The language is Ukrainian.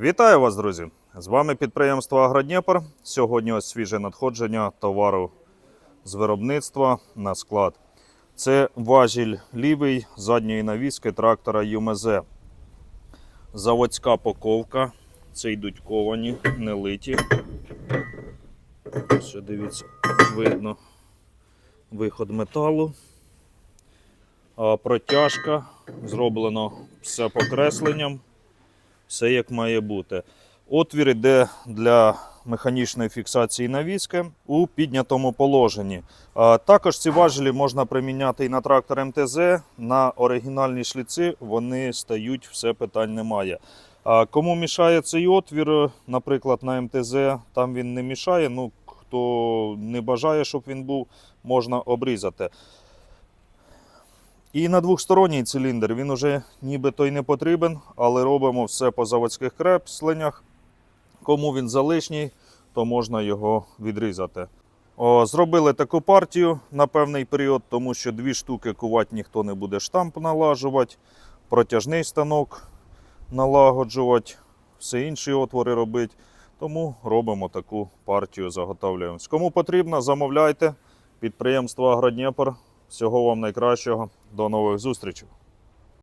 Вітаю вас, друзі! З вами підприємство Агродніпр. Сьогодні ось свіже надходження товару з виробництва на склад. Це важіль лівий задньої навіски трактора ЮМЗ. Заводська поковка. Це йдуть ковані, не литі. Ще дивіться, видно виход металу. А протяжка зроблено все покресленням все як має бути. Отвір йде для механічної фіксації навіски у піднятому положенні. Також ці важелі можна приміняти і на трактор МТЗ. На оригінальні шліци вони стають, все питань немає. А Кому мішає цей отвір, наприклад, на МТЗ, там він не мішає. Ну, хто не бажає, щоб він був, можна обрізати. І на двохсторонній циліндр він уже нібито й не потрібен, але робимо все по заводських крепленнях. Кому він залишній, то можна його відрізати. О, зробили таку партію на певний період, тому що дві штуки кувати ніхто не буде штамп налажувати, протяжний станок налагоджувати, все інші отвори робити. Тому робимо таку партію, заготовлюємо. Кому потрібно, замовляйте. Підприємство Агродніпр. Всього вам найкращого. До нових зустрічей.